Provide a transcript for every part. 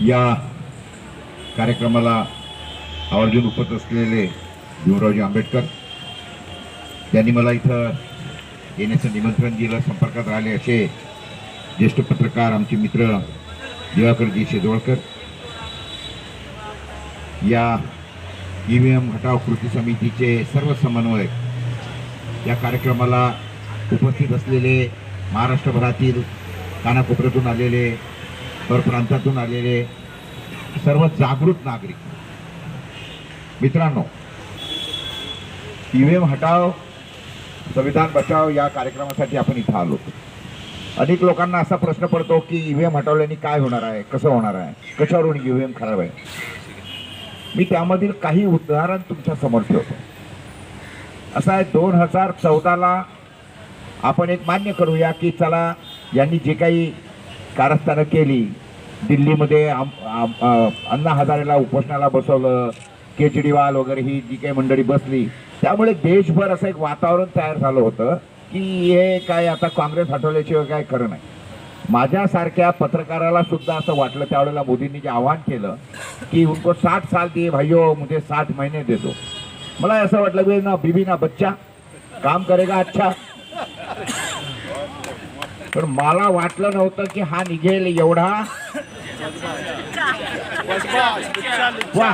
या कार्यक्रमाला आवर्जून उपस्थित असलेले भीमरावजी आंबेडकर त्यांनी मला इथं येण्याचं निमंत्रण दिलं संपर्कात राहिले असे ज्येष्ठ पत्रकार आमचे मित्र दिवाकरजी शेजवळकर. या ई व्ही एम हटाव कृती समितीचे सर्व समन्वयक या कार्यक्रमाला उपस्थित असलेले महाराष्ट्रभरातील कानाकोपऱ्यातून आलेले परप्रांतातून आलेले सर्व जागृत नागरिक. मित्रांनो ईव्हीएम हटाव संविधान बचाव या कार्यक्रमासाठी आपण इथं आलो अनेक लोकांना असा प्रश्न पडतो की ईव्हीएम हटवल्याने काय होणार आहे कसं होणार आहे कशावरून ईव्हीएम खराब आहे? मी त्यामधील काही उदाहरण तुमच्यासमोर ठेवतो. असं आहे दोन हजार चौदाला आपण एक मान्य करूया की चला यांनी जे काही कारस्थानं केली. दिल्लीमध्ये अण्णा हजारेला उपोषणाला बसवलं. केजरीवाल वगैरे ही जी काही मंडळी बसली. त्यामुळे देशभर असं एक वातावरण तयार झालं होतं की हे काय आता काँग्रेस हटवल्याशिवाय काय खरं नाही. माझ्यासारख्या पत्रकाराला सुद्धा असं वाटलं त्यावेळेला मोदींनी जे आवाहन केलं की उनको साठ साल दिए भाइयों मुझे साठ महिने देतो मला असं वाटलं की ना बीबी ना बच्चा काम करेगा अच्छा. पण मला वाटलं नव्हतं की हा निघेल एवढा. वा.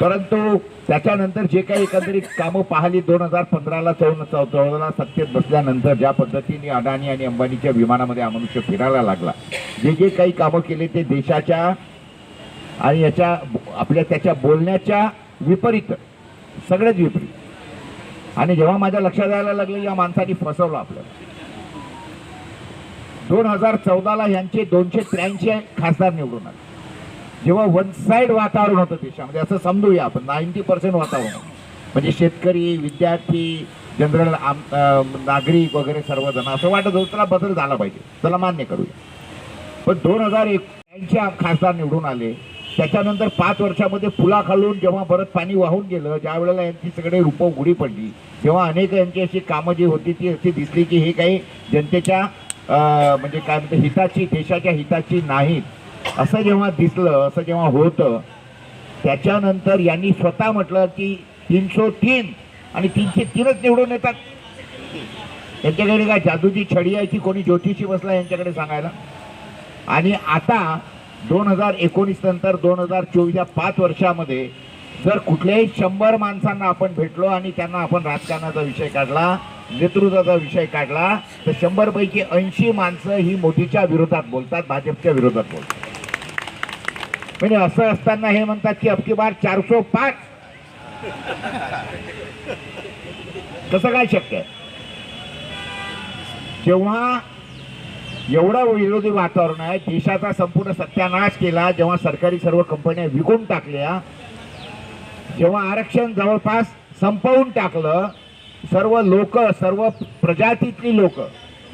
परंतु त्याच्यानंतर जे काही एकंदरीत कामं पाहिली दोन हजार पंधराला चौन चौदाला सत्तेत बसल्यानंतर ज्या पद्धतीने अडाणी आणि अंबानीच्या विमानामध्ये हा मनुष्य फिरायला लागला जे जे काही कामं केले ते देशाच्या आणि याच्या आपल्या त्याच्या बोलण्याच्या विपरीत सगळ्याच विपरीत. आणि जेव्हा माझ्या लक्षात यायला लागलं या माणसाने फसवलं आपल्याला. दोन हजार चौदाला यांचे दोनशे त्र्याऐंशी खासदार निवडून आले. जेव्हा वन साईड वातावरण होतं देशामध्ये असं समजूया आपण नाईन्टी पर्सेंट वातावरण. म्हणजे शेतकरी विद्यार्थी जनरल आम नागरिक वगैरे सर्वजण असं वाटत होतं त्याला बदल झाला पाहिजे. त्याला मान्य करूया. पण दोन हजार एक खासदार निवडून आले. त्याच्यानंतर पाच वर्षामध्ये पुलाखालून जेव्हा परत पाणी वाहून गेलं ज्या वेळेला यांची सगळे रूपं उघडी पडली तेव्हा अनेक यांची अशी कामं जी होती ती अशी दिसली की हे काही जनतेच्या म्हणजे काय म्हणते हिताची देशाच्या हिताची नाहीत असं जेव्हा दिसलं असं जेव्हा होतं त्याच्यानंतर यांनी स्वतः म्हटलं की तीनशे तीन आणि तीनशे तीनच निवडून येतात. यांच्याकडे काय जादूची छडी आहे की कोणी ज्योतिषी बसला यांच्याकडे सांगायला? आणि आता दोन हजार एकोणीस नंतर दोन हजार चोवीस या पाच वर्षामध्ये जर कुठल्याही शंभर माणसांना आपण भेटलो आणि त्यांना आपण राजकारणाचा विषय काढला नेतृत्वाचा विषय काढला तर शंभर पैकी ऐंशी माणसं ही मोदीच्या विरोधात बोलतात भाजपच्या विरोधात बोलतात. म्हणजे असं असताना हे म्हणतात की अबकी बार चारशे पाच. कसं काय शक्य आहे? जेव्हा एवढं विरोधी वातावरण आहे. देशाचा संपूर्ण सत्यानाश केला. जेव्हा सरकारी सर्व कंपन्या विकून टाकल्या जेव्हा आरक्षण जवळपास संपवून टाकलं सर्व लोक सर्व प्रजातीतली लोक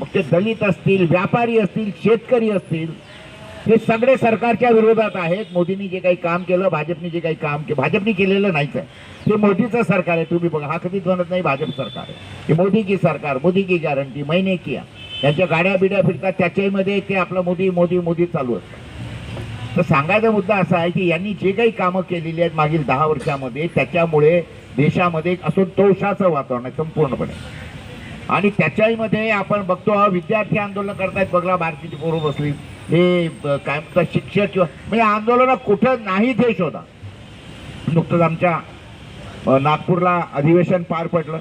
मग ते दलित असतील व्यापारी असतील शेतकरी असतील हे सगळे सरकारच्या विरोधात आहेत. मोदींनी जे काही काम केलं भाजपने जे काही काम केलं भाजपने केलेलं नाहीच आहे. ते मोदीचं सरकार आहे. तुम्ही बघा हा कधीच म्हणत नाही भाजप सरकार आहे. हे मोदी की सरकार मोदी की गॅरंटी महिने किया त्यांच्या गाड्या बिड्या फिरतात त्याच्यामध्ये ते आपलं मोदी मोदी मोदी चालू असतात तर सांगायचा मुद्दा असा आहे की यांनी जे काही कामं केलेली आहेत मागील दहा वर्षामध्ये त्याच्यामुळे देशामध्ये एक असंतोषाचं वातावरण आहे संपूर्णपणे. आणि त्याच्यामध्ये आपण बघतो हा विद्यार्थी आंदोलन करतायत बघला भारतीची पोरं बसली. हे ब- काय म्हणतात शिक्षक किंवा म्हणजे आंदोलन कुठं नाही ते शोधा नुकतंच आमच्या नागपूरला अधिवेशन पार पडलं.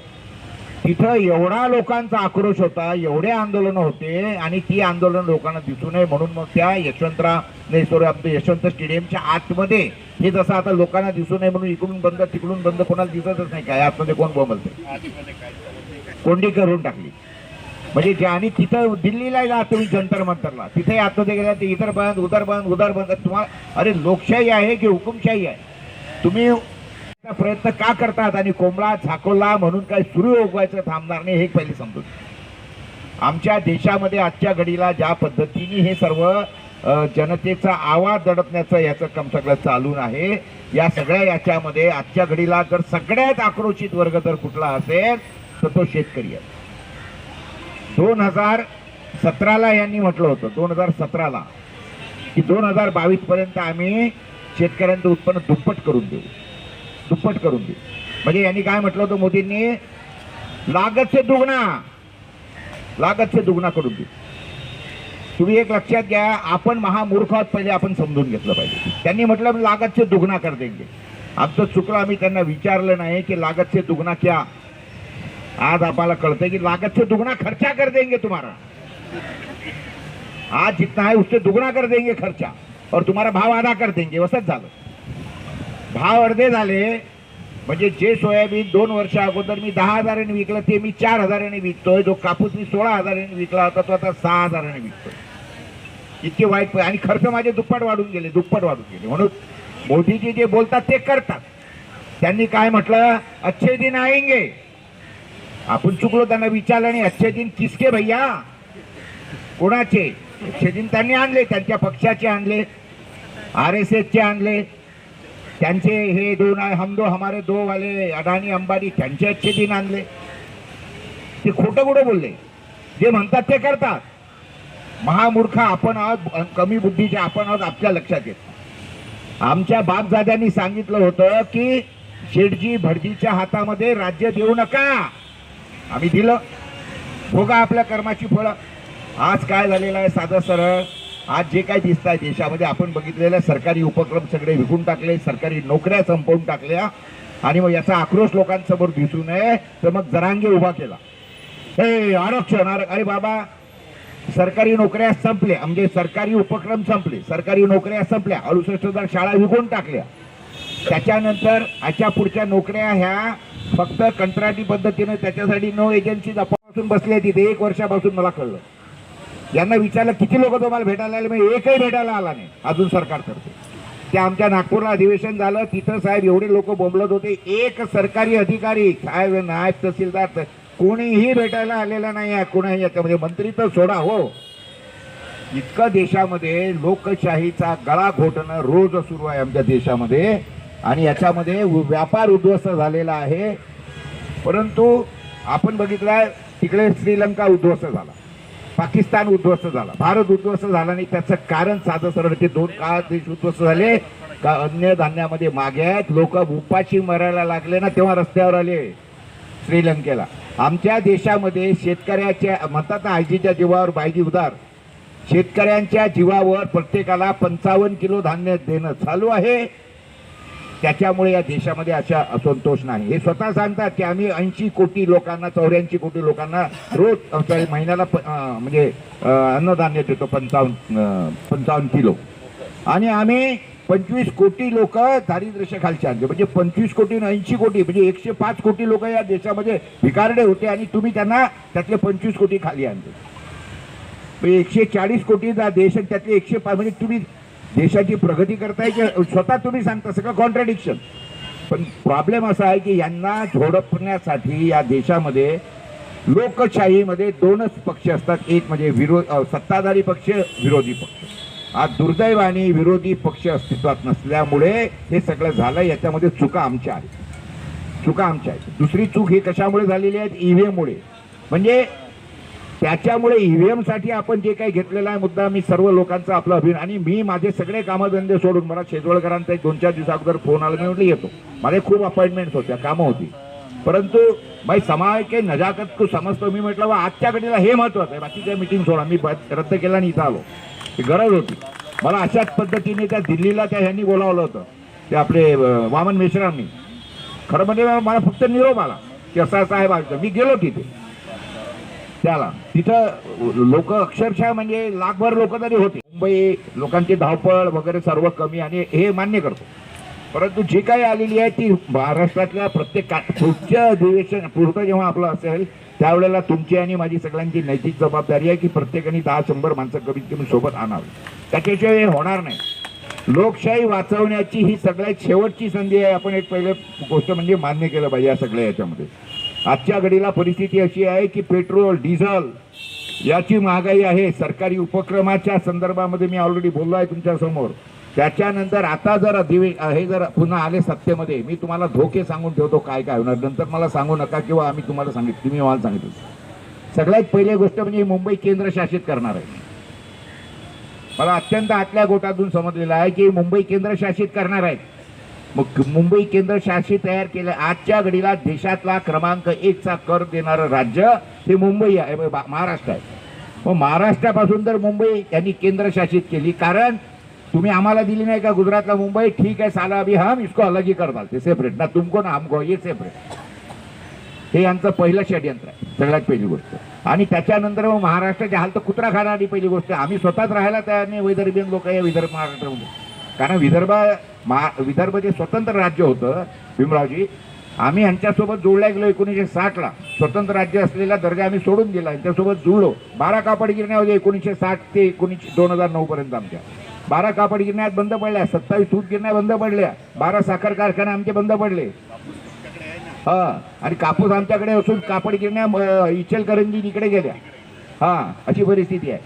तिथं एवढा लोकांचा आक्रोश होता एवढे आंदोलन होते आणि ती आंदोलन लोकांना दिसू नये म्हणून मग त्या यशवंतराव नाही सॉरी आपलं यशवंत स्टेडियमच्या आतमध्ये हे जसं आता लोकांना दिसू नये म्हणून इकडून बंद तिकडून बंद कोणाला दिसतच नाही काय आतमध्ये कोण बोंबलते कोंडी करून टाकली. म्हणजे जे आणि तिथं दिल्लीला जा तुम्ही जंतर मंतरला. तिथे आतमध्ये गेला ते इतर बंद उदर बंद उदर बंद. तुम्हाला अरे लोकशाही आहे की हुकुमशाही आहे? तुम्ही प्रयत्न का करतात आणि कोंबडा झाकोला म्हणून काय सुरू उगवायचं थांबणार नाही हे पहिले समजून. आमच्या देशामध्ये आजच्या घडीला ज्या पद्धतीने हे सर्व जनतेचा आवाज दडपण्याचं याचं काम सगळं चालून आहे. या सगळ्या याच्यामध्ये आजच्या घडीला जर सगळ्यात आक्रोशित वर्ग जर कुठला असेल तर तो शेतकरी आहे. दोन हजार सतराला यांनी म्हटलं होतं दोन हजार सतराला की दोन हजार बावीस पर्यंत आम्ही शेतकऱ्यांचं उत्पन्न दुप्पट करून देऊ. दुप्पट करून दे. म्हणजे यांनी काय म्हटलं होतं मोदींनी? लागतचे दुगणा. लागतचे दुगणा करून दे. तुम्ही एक लक्षात घ्या आपण महामूर्ख आहोत पहिले आपण समजून घेतलं पाहिजे. त्यांनी म्हटलं लागतचे दुगणा कर देंगे. आमचं चुकलं आम्ही त्यांना विचारलं नाही की लागतचे दुगणा क्या. आज आपल्याला कळतंय की लागतचे दुगणा खर्चा कर देंगे तुम्हाला. आज जितना है उससे दुगना कर देंगे खर्चा. और तुम्हारा भाव आधा कर देंगे. असंच झालं. भाव अर्धे झाले. म्हणजे जे सोयाबीन दोन वर्ष अगोदर मी दहा हजाराने विकलं ते मी चार हजाराने विकतोय. जो कापूस मी सोळा हजाराने विकला होता तो आता सहा हजाराने विकतोय. इतके वाईट आणि खर्च माझे दुप्पट वाढून गेले दुप्पट वाढून गेले. म्हणून मोदीजी जे बोलतात ते करतात. त्यांनी काय म्हटलं? अच्छे दिन आएंगे. आपण चुकलो त्यांना विचारलं आणि अच्छे दिन किसके भैया? कोणाचे? अच्छे दिन त्यांनी आणले त्यांच्या पक्षाचे आणले आर एस एसचे आणले. त्यांचे हे दोन आहे हम दो हमारे दो वाले अडाणी अंबानी त्यांचे अच्छे दिन आणले. ते खोटं कुठं बोलले? जे म्हणतात ते करतात. महामूर्ख आपण आहोत कमी बुद्धीचे आपण आहोत आपल्या लक्षात येत आमच्या बापदाद्यांनी सांगितलं होतं की शेठजी भटजीच्या हातामध्ये राज्य देऊ नका. आम्ही दिलं. भोगा आपल्या कर्माची फळं. आज काय झालेलं आहे साधं सरळ? आज जे काय दिसत आहे देशामध्ये आपण बघितलेले सरकारी उपक्रम सगळे विकून टाकले सरकारी नोकऱ्या संपवून टाकल्या. आणि मग याचा आक्रोश लोकांसमोर दिसू नये तर मग जरांगे उभा केला. हे आरक्षण आर अरे बाबा सरकारी नोकऱ्या संपल्या. म्हणजे सरकारी उपक्रम संपले. सरकारी नोकऱ्या संपल्या. अडुसष्ट हजार शाळा विकून टाकल्या. त्याच्यानंतर याच्या पुढच्या नोकऱ्या ह्या फक्त कंत्राटी पद्धतीने त्याच्यासाठी नो एजन्सी पासून बसल्या तिथे एक वर्षापासून मला कळलं. यांना विचारलं किती लोक तुम्हाला भेटायला आले? म्हणजे एकही भेटायला आला नाही. अजून सरकारतर्फे ते आमच्या नागपूरला अधिवेशन झालं तिथं साहेब एवढे लोक बोंबलत होते. एक सरकारी अधिकारी साहेब नायब तहसीलदार कोणीही भेटायला आलेला नाही आहे कोणाही याच्यामध्ये मंत्री तर सोडा हो. इतकं देशामध्ये लोकशाहीचा गळा घोटणं रोज सुरू आहे आमच्या देशामध्ये. आणि याच्यामध्ये व्यापार उद्ध्वस्त झालेला आहे. परंतु आपण बघितलं तिकडे श्रीलंका उद्ध्वस्त झाला. पाकिस्तान उद्ध्वस्त झाला. भारत उद्ध्वस्त झाला नाही. त्याचं कारण साधं सरळ ते दोन काळ देश उद्ध्वस्त झाले. का अन्य धान्यामध्ये मागे आहेत. लोक उपाशी मरायला लागले ना तेव्हा रस्त्यावर आले श्रीलंकेला. आमच्या देशामध्ये शेतकऱ्याच्या म्हणतात ना आजीच्या जीवावर बायजी उदार. शेतकऱ्यांच्या जीवावर प्रत्येकाला पंचावन्न किलो धान्य देणं चालू आहे. त्याच्यामुळे या देशामध्ये अशा असंतोष नाही. हे स्वतः सांगतात की आम्ही ऐंशी कोटी लोकांना चौऱ्याऐंशी कोटी लोकांना रोज सॉरी महिन्याला प- म्हणजे अन्नधान्य देतो पंचावन्न पंचावन्न किलो. आणि आम्ही पंचवीस कोटी लोक दारिद्र्यरेषेखालचे आणले म्हणजे पंचवीस कोटी ऐंशी कोटी म्हणजे एकशे पाच कोटी लोक या देशामध्ये भिकारडे होते आणि तुम्ही त्यांना त्यातले पंचवीस कोटी खाली आणले. म्हणजे एकशे चाळीस कोटीचा देश त्यातले एकशे पाच म्हणजे तुम्ही देशाची प्रगती करताय की स्वतः तुम्ही सांगता सगळं कॉन्ट्रडिक्शन पण प्रॉब्लेम असा आहे की यांना झोडपण्यासाठी या देशामध्ये लोकशाहीमध्ये दोनच पक्ष असतात. एक म्हणजे विरोध सत्ताधारी पक्ष विरोधी पक्ष. आज दुर्दैवाने विरोधी पक्ष अस्तित्वात नसल्यामुळे हे सगळं झालं याच्यामध्ये चुका आमच्या आहेत. चुका आमच्या आहेत. दुसरी चूक ही कशामुळे झालेली आहे? ईव्हीएममुळे. म्हणजे त्याच्यामुळे ईव्हीएमसाठी आपण जे काही घेतलेला आहे मुद्दा मी सर्व लोकांचा आपला अभिन आणि मी माझे सगळे कामधंदे सोडून मला शेजवळकरांचा एक दोन चार दिवसा अगोदर फोन आला मी म्हटलं येतो. माझे खूप अपॉइंटमेंट्स होत्या कामं होती. परंतु भाई समाज के नजाकत को समजतो मी म्हटलं बा आजच्या घडीला हे महत्वाचं आहे. बाकीच्या मिटिंग सोडा. मी रद्द केला आणि इथं आलो. ही गरज होती. मला अशाच पद्धतीने त्या दिल्लीला त्या ह्यांनी बोलावलं होतं. ते आपले वामन मिश्रांनी खरं म्हणजे मला फक्त निरोप आला की असा असा आहे मी गेलो तिथे. त्याला तिथं लोक अक्षरशः म्हणजे लाखभर लोक तरी होते. मुंबई लोकांची धावपळ वगैरे सर्व कमी आणि हे मान्य करतो. परंतु जी काही आलेली आहे ती महाराष्ट्रातल्या प्रत्येक का पुढच्या अधिवेशन पुढचं जेव्हा आपलं असेल त्यावेळेला तुमची आणि माझी सगळ्यांची नैतिक जबाबदारी आहे की प्रत्येकाने दहा शंभर माणसं कमीत कमी सोबत आणावी. त्याच्याशिवाय हे होणार नाही. लोकशाही वाचवण्याची ही सगळ्यात शेवटची संधी आहे. आपण एक पहिले गोष्ट म्हणजे मान्य केलं पाहिजे या सगळ्या याच्यामध्ये. आजच्या घडीला परिस्थिती अशी आहे की पेट्रोल डिझेल याची महागाई आहे. सरकारी उपक्रमाच्या संदर्भामध्ये मी ऑलरेडी बोललो आहे तुमच्यासमोर. त्याच्यानंतर आता जर दिवे हे जर पुन्हा आले सत्तेमध्ये मी तुम्हाला धोके सांगून ठेवतो काय काय होणार. नंतर मला सांगू नका किंवा आम्ही तुम्हाला सांगितलं तुम्ही मला सांगितलं. सगळ्यात पहिली गोष्ट म्हणजे मुंबई केंद्रशासित करणार आहे. मला अत्यंत आतल्या गोटातून समजलेलं आहे की मुंबई केंद्रशासित करणार आहेत. मग मुंबई केंद्र शासित तयार केलं. आजच्या घडीला देशातला क्रमांक एकचा कर देणारं राज्य हे मुंबई आहे महाराष्ट्र आहे. मग महाराष्ट्रापासून तर मुंबई यांनी केंद्रशासित केली. कारण तुम्ही आम्हाला दिली नाही का गुजरातला मुंबई? ठीक आहे साला अभी हम इसको अलग ही कर डालते सेपरेट ना तुमको ना हमको ये सेपरेट हे यांचं पहिलं षडयंत्र आहे. सगळ्यात पहिली गोष्ट. आणि त्याच्यानंतर मग महाराष्ट्राच्या हाल तर कुत्रा खाणारी पहिली गोष्ट. आम्ही स्वतःच राहायला तयार नाही. वैदर्भियन लोक या विदर्भ महाराष्ट्रामध्ये. कारण विदर्भ महा विदर्भ जे स्वतंत्र राज्य होतं भीमरावजी आम्ही यांच्यासोबत जोडल्या गेलो एकोणीसशे साठला. स्वतंत्र राज्य असलेला दर्जा आम्ही सोडून दिला यांच्यासोबत जुळलो. बारा कापड गिरण्या होत्या एकोणीसशे साठ ते एकोणीसशे दोन हजार नऊपर्यंत आमच्या. बारा कापड गिरण्यात बंद पडल्या सत्तावीस सूत गिरण्या बंद पडल्या बारा साखर कारखाने आमचे बंद पडले. हा आणि कापूस आमच्याकडे असून कापड गिरण्या इचलकरंजी इकडे गेल्या. हा अशी परिस्थिती आहे.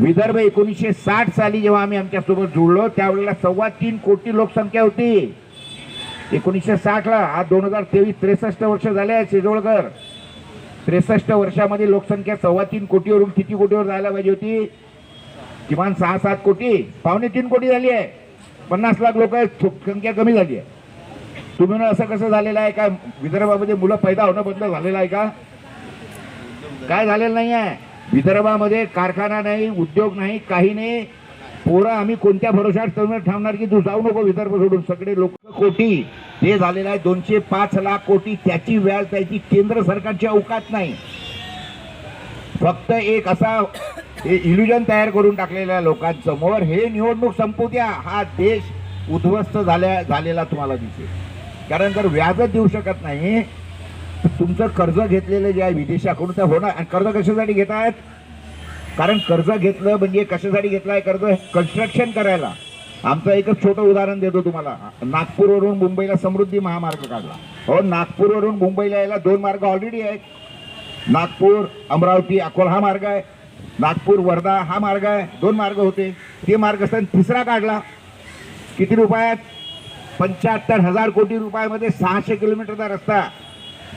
विदर्भ एकोणीसशे साठ साली जेव्हा आम्ही आमच्यासोबत जुळलो त्यावेळेला सव्वा तीन कोटी लोकसंख्या होती. एकोणीसशे साठला हा दोन हजार तेवीस त्रेसष्ट वर्ष झाले आहे शेजवळकर त्रेसष्ट वर्षामध्ये लोकसंख्या सव्वा तीन कोटीवरून किती कोटीवर जायला पाहिजे होती? किमान सहा सात कोटी. पावणे तीन कोटी झाली आहे. पन्नास लाख लोक संख्या कमी झाली आहे. तुम्ही असं कसं झालेलं आहे का? विदर्भामध्ये मुलं पैदा होणं बंद झालेलं आहे का? काय झालेलं नाही आहे? विदर्भामध्ये कारखाना नाही उद्योग नाही काही नाही. पोरं आम्ही कोणत्या भरोशावर तुम्ही ठेवणार की तू जाऊ नको विदर्भ सोडून. सगळे लोक कोटी. ते झालेलं आहे दोनशे पाच लाख कोटी. त्याची व्याज त्याची केंद्र सरकारची अवकात नाही. फक्त एक असा इल्युजन तयार करून टाकलेल्या लोकांसमोर. हे निवडणूक संपू द्या. हा देश उद्ध्वस्त झाल्या झालेला तुम्हाला दिसेल. कारण जर व्याजच देऊ शकत नाही. तुमचं कर्ज घेतलेलं जे आहे विदेशाकडून तर होणार. आणि कर्ज कशासाठी घेत आहेत कारण कर्ज घेतलं म्हणजे कशासाठी घेतलं आहे कर्ज? कन्स्ट्रक्शन करायला. आमचं एकच छोटं उदाहरण देतो तुम्हाला. नागपूरवरून मुंबईला समृद्धी महामार्ग काढला. हो नागपूरवरून मुंबईला यायला दोन मार्ग ऑलरेडी आहेत. नागपूर अमरावती अकोला हा मार्ग आहे. नागपूर वर्धा हा मार्ग आहे. दोन मार्ग होते. ते मार्ग असताना तिसरा काढला. किती रुपयात? पंच्याहत्तर हजार कोटी रुपयामध्ये सहाशे किलोमीटरचा रस्ता.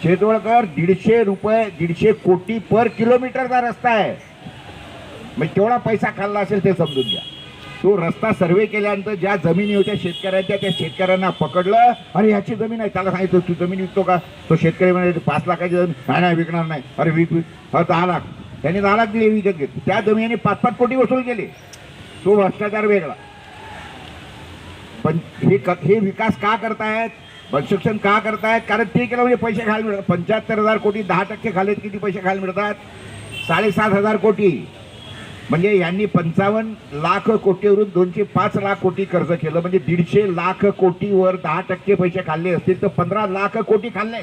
शेतवळकर दीडशे रुपये दीडशे कोटी पर किलोमीटरचा रस्ता आहे. मग केवढा पैसा खाल्ला असेल ते समजून घ्या. तो रस्ता सर्वे केल्यानंतर ज्या जमिनी होत्या शेतकऱ्यांच्या त्या शेतकऱ्यांना पकडलं अरे ह्याची जमीन आहे. त्याला सांगितलं तू जमीन विकतो का? तो शेतकरी म्हणजे पाच लाखाची जमीन. नाही नाही विकणार नाही. अरे विक दहा लाख. त्याने दहा लाख दिले विकत घेतले त्या जमिनीने पाच पाच कोटी वसूल केले. तो भ्रष्टाचार वेगळा. पण हे क- हे विकास का करतायत? कन्स्ट्रक्शन का करतायत? कारण ते केलं म्हणजे पैसे खायला मिळतात. पंच्याहत्तर हजार कोटी दहा टक्के खालेत किती पैसे खायला मिळतात? साडेसात हजार कोटी. म्हणजे यांनी पंचावन्न लाख कोटीवरून दोनशे पाच लाख कोटी कर्ज केलं. म्हणजे दीडशे लाख कोटीवर दहा टक्के पैसे खाल्ले असतील तर पंधरा लाख कोटी खाल्ले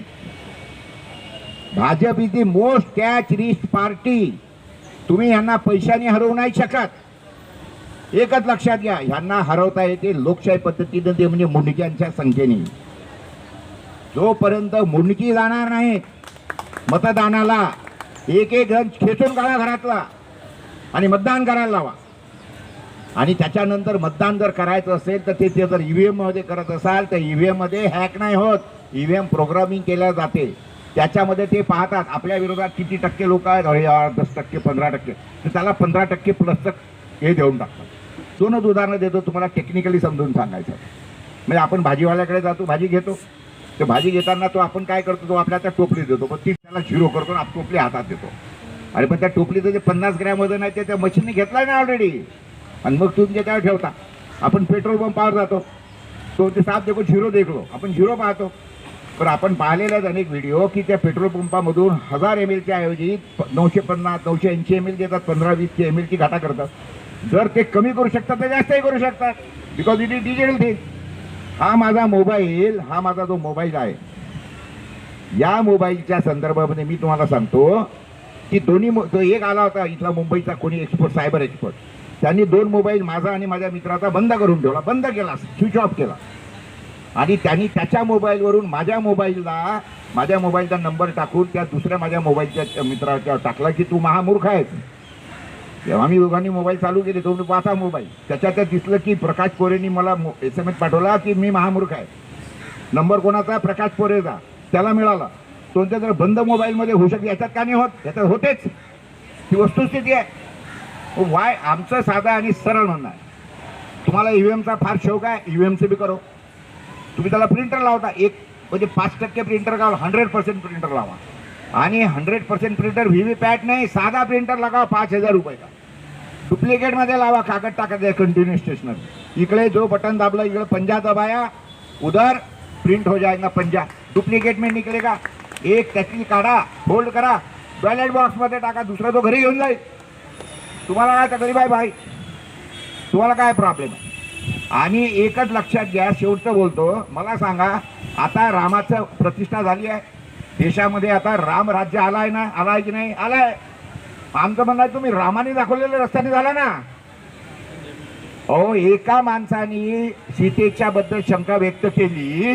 Bhajap is the most corrupt party तुम्ही यांना पैशाने हरवू नाही शकत. एकच लक्षात घ्या ह्यांना हरवता येते लोकशाही पद्धतीनं ते म्हणजे मुंडक्यांच्या संख्येने. जोपर्यंत मुंडकी जाणार नाही मतदानाला एक एक जण खेचून काढा घरातला आणि मतदान करायला लावा. आणि त्याच्यानंतर मतदान जर करायचं असेल तर ते ते जर व्ही एममध्ये करत असाल तर ई व्ही एममध्ये हॅक नाही होत. ई व्ही एम प्रोग्रामिंग केल्या जाते. त्याच्यामध्ये ते पाहतात आपल्या विरोधात किती टक्के लोक आहेत? अरे दस टक्के पंधरा टक्के. तर त्याला पंधरा टक्के प्लसचं हे देऊन टाकतात. दोनच उदाहरणं देतो तुम्हाला टेक्निकली समजून सांगायचं म्हणजे आपण भाजीवाल्याकडे जातो भाजी घेतो. तर भाजी घेताना तो आपण काय करतो तो आपल्या त्या टोपली देतो. पण ती त्याला झिरो करतो आणि आप- टोपली हातात देतो. अरे पण त्या टोपलीचं जे पन्नास ग्रॅम वजन आहे ते त्या मशीनने घेतलाय ना ऑलरेडी आणि मग तुम्ही त्याच्यावर ठेवता. आपण पेट्रोल पंपावर जातो. तो ते साफ देखो झिरो देखलो. आपण झिरो पाहतो. पण आपण पाहिलेलाच अनेक व्हिडिओ की त्या पेट्रोल पंपामधून हजार एम एलच्या ऐवजी नऊशे पन्नास नऊशे ऐंशी एम एल देतात पंधरा वीसची एम एलची घाटा करतात. जर ते कमी करू शकतात तर जास्तही करू शकतात. Because it is digital thing हा माझा मोबाईल हा माझा जो मोबाईल आहे या मोबाईलच्या संदर्भामध्ये मी तुम्हाला सांगतो की दोन्ही मो- तो एक आला होता इथला मुंबईचा कोणी एक्सपर्ट सायबर एक्सपर्ट त्यांनी दोन मोबाईल माझा आणि माझ्या मित्राचा बंद करून ठेवला बंद केला स्विच ऑफ केला. आणि त्यांनी त्याच्या मोबाईलवरून माझ्या मोबाईलला माझ्या मोबाईलचा नंबर टाकून त्या दुसऱ्या माझ्या मोबाईलच्या मित्राच्या टाकला की तू महामूर्ख आहेस. तेव्हा मी दोघांनी मोबाईल चालू केले तो पाच पाहता मोबाईल. त्याच्यात दिसलं की प्रकाश कोरेनी मला एस एम एस पाठवला की मी महामूर्ख आहे. नंबर कोणाचा? प्रकाश कोरेचा. त्याला मिळाला. कोणत्या जर बंद मोबाईलमध्ये होऊ शकते याच्यात का नाही होत? याच्यात होतेच. ही वस्तुस्थिती आहे. वाय आमचं साधा आणि सरळ म्हणणं आहे. तुम्हाला ईव्हीएमचा फार शौक आहे? ईव्हीएमचं बी करो. तुम्ही त्याला प्रिंटर लावता. एक म्हणजे पाच टक्के प्रिंटर लावा. हंड्रेड पर्सेंट प्रिंटर लावा. आणि hundred percent printer V V PAT नाही साधा प्रिंटर लगावा पाच हजार रुपये का? डुप्लिकेटमध्ये लावा कागद टाकत आहे कंटिन्यू स्टेशनर इकडे जो बटन दाबला इकडे पंजा दबाया उधर प्रिंट हो जाएगा पंजा. डुप्लिकेट में निकलेगा एक त्याची काढा होल्ड करा. बॅलेट बॉक्समध्ये टाका दुसरा तो घरी घेऊन जाईल. तुम्हाला काय तकलीफ आहे भाई? तुम्हाला काय प्रॉब्लेम आहे? आणि एकच लक्षात घ्या शेवटचं बोलतो. मला सांगा आता रामाचं प्रतिष्ठा झाली आहे. देशामध्ये आता राम राज्य आहे ना? आलाय की नाही? आला आहे आमचं म्हणणं आहे तुम्ही रामाने दाखवलेल्या रस्त्याने झाला ना. अहो एका माणसाने सीतेच्या बद्दल शंका व्यक्त केली.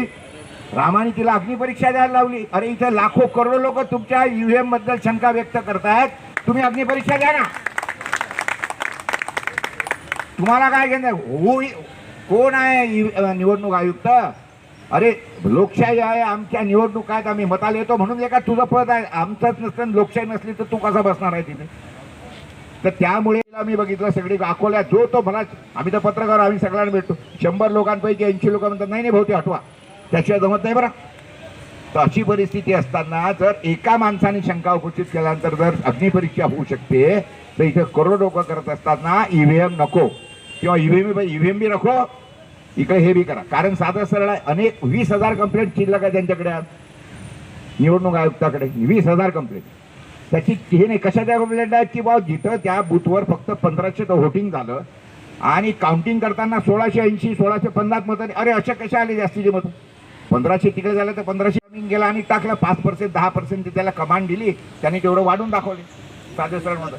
रामाने तिला अग्निपरीक्षा द्यायला लावली. अरे इथे लाखो करोडो लोक तुमच्या युएमबद्दल शंका व्यक्त करतायत. तुम्ही अग्निपरीक्षा द्या ना. तुम्हाला काय घेणार हो कोण आहे निवडणूक आयुक्त? अरे लोकशाही आहे आमच्या निवडणूक आहेत आम्ही मताला येतो म्हणून जे का तुझं पद आहे. आमचंच नसतं लोकशाही नसली तर तू कसा बसणार आहे तिथे? तर त्यामुळे मी बघितलं सगळी अकोल्या जो तो मला आम्ही तर पत्रकार आम्ही सगळ्यांना भेटतो. शंभर लोकांपैकी ऐंशी लोक म्हणतात नाही नाही भाऊ हटवा. त्याशिवाय जमत नाही बरं. तर अशी परिस्थिती असताना जर एका माणसाने शंका उपस्थित केल्यानंतर जर अग्निपरीक्षा होऊ शकते तर इथे करोड लोक करत असताना ईव्हीएम नको. किंवा ईव्हीएम ईव्हीएम बी नको. इकडे हे बी करा. कारण साधं सरळ आहे. अनेक वीस हजार कंप्लेंट शिल्लक आहे त्यांच्याकडे आज. निवडणूक आयुक्ताकडे. वीस हजार कंप्लेंट त्याची हे नाही कशाच्या कंप्लेंट आहेत? की बा जिथं त्या बूथवर फक्त पंधराशे तर व्होटिंग झालं आणि काउंटिंग करताना सोळाशे ऐंशी सोळाशे पन्नास मतं अरे अशा कशा आले जास्तीचे मतं? पंधराशे तिकडे झालं तर पंधराशे कमी गेला आणि टाकलं. पाच पर्सेंट दहा पर्सेंट त्याला कमांड दिली. त्याने तेवढं वाढून दाखवले. साधे सरळ मतं.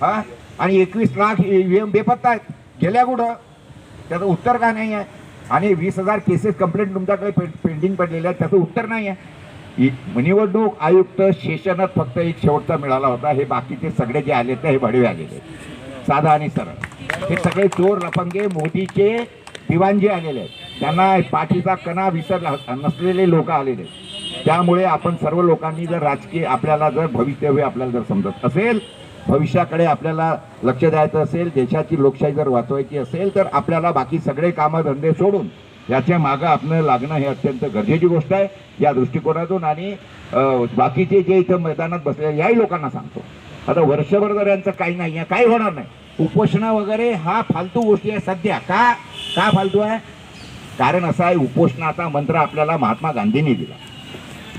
हा? आणि एकवीस लाख ईव्हीएम बेपत्ता आहेत. गेल्या कुठं? त्याचं उत्तर का नाही आहे? आणि वीस हजार केसेस कंप्लेंट तुमच्याकडे पे पेंडिंग पडलेल्या आहेत त्याचं उत्तर नाही आहे. निवडणूक आयुक्त शेषनच फक्त एक शेवटचा मिळाला होता. हे बाकीचे सगळे जे आले ते हे भडवे आलेले. आहेत. साधा आणि सरळ. हे सगळे चोर लफंगे मोदीचे दिवाणजी आलेले आहेत. त्यांना पाठीचा कणा विसरला नसलेले लोक आलेले आहेत. त्यामुळे आपण सर्व लोकांनी जर राजकीय आपल्याला जर भवितव्य आपल्याला जर समजत असेल भविष्याकडे आपल्याला लक्ष द्यायचं असेल देशाची लोकशाही जर वाचवायची असेल तर आपल्याला बाकी सगळे कामं धंदे सोडून याच्या मागं आपलं लागणं हे अत्यंत गरजेची गोष्ट आहे या दृष्टिकोनातून आणि बाकीचे जे इथं मैदानात बसले याही लोकांना सांगतो. आता वर्षभर जर यांचं काही नाही आहे काही होणार नाही. उपोषणा वगैरे हा फालतू गोष्टी आहे सध्या. का का फालतू आहे? कारण असं आहे उपोषणाचा मंत्र आपल्याला महात्मा गांधींनी दिला.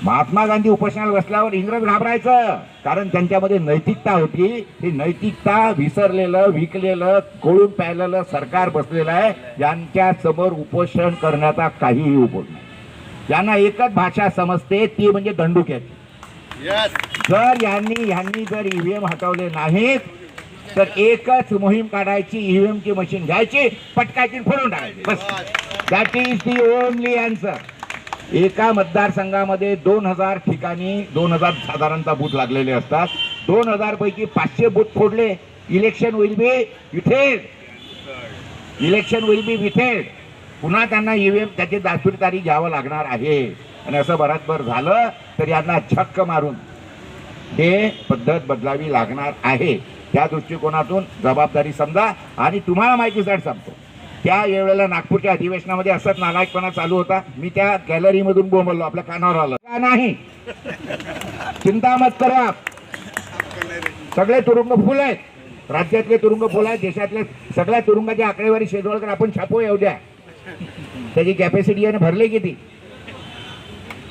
महात्मा गांधी उपोषणाला बसल्यावर इंग्रज घाबरायचं. कारण त्यांच्यामध्ये नैतिकता होती. ही नैतिकता विसरलेलं विकलेलं कोळून प्यायलेलं सरकार बसलेलं आहे. यांच्या समोर उपोषण करण्याचा काहीही उपयोग नाही. यांना एकच भाषा समजते ती म्हणजे दंडुक्याची. जर यांनी यांनी जर ईव्हीएम हटवले नाहीत तर एकच मोहीम काढायची ईव्हीएम ची मशीन घ्यायची पटकायची फोडून टाकायची. बस. That is the only answer एका मतदारसंघामध्ये दोन हजार ठिकाणी दोन हजार साधारणतः बूथ लागलेले असतात. दोन हजारपैकी पाचशे बूथ फोडले. इलेक्शन विल बी विथेड. इलेक्शन विल बी विथेड. पुन्हा त्यांना ईव्हीएम त्याची दास्तीदारी घ्यावं लागणार आहे. आणि असं बराचभर झालं तर यांना छक्क मारून हे पद्धत बदलावी लागणार आहे. त्या दृष्टिकोनातून जबाबदारी समजा आणि तुम्हाला माहितीसाठी सांगतो त्या वेळेला नागपूरच्या अधिवेशनामध्ये असंच नालायकपणा चालू होता. मी त्या गॅलरीमधून बोंबललो आपल्या कानावर आलं. का नाही? चिंता मत करा. सगळे तुरुंग फुल आहेत. राज्यातले तुरुंग फुल आहेत देशातले सगळ्या तुरुंगाची आकडेवारी शेजवळकर आपण छापू एवढ्या त्याची कॅपॅसिटी याने भरली भरले किती?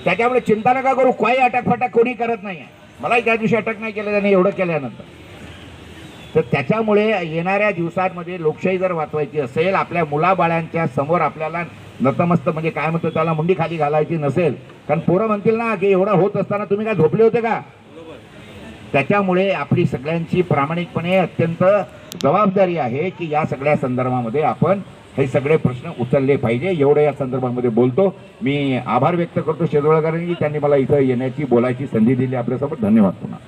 त्याच्यामुळे चिंता नका करू. काही अटक फटक कोणी करत नाही मलाही त्या दिवशी अटक नाही केलं त्याने एवढं केल्यानंतर. तर त्याच्यामुळे येणाऱ्या दिवसांमध्ये लोकशाही जर वाचवायची असेल आपल्या मुलाबाळांच्या समोर आपल्याला नतमस्त म्हणजे काय म्हणतो त्याला मुंडी खाली घालायची नसेल. कारण पोरं म्हणतील ना की एवढं होत असताना तुम्ही काय झोपले होते का? त्याच्यामुळे आपली सगळ्यांची प्रामाणिकपणे अत्यंत जबाबदारी आहे की या सगळ्या संदर्भामध्ये आपण हे सगळे प्रश्न उचलले पाहिजे. एवढं या संदर्भामध्ये बोलतो. मी आभार व्यक्त करतो शेजवळकरांनी त्यांनी मला इथं येण्याची बोलायची संधी दिली आपल्यासोबत. धन्यवाद पुन्हा.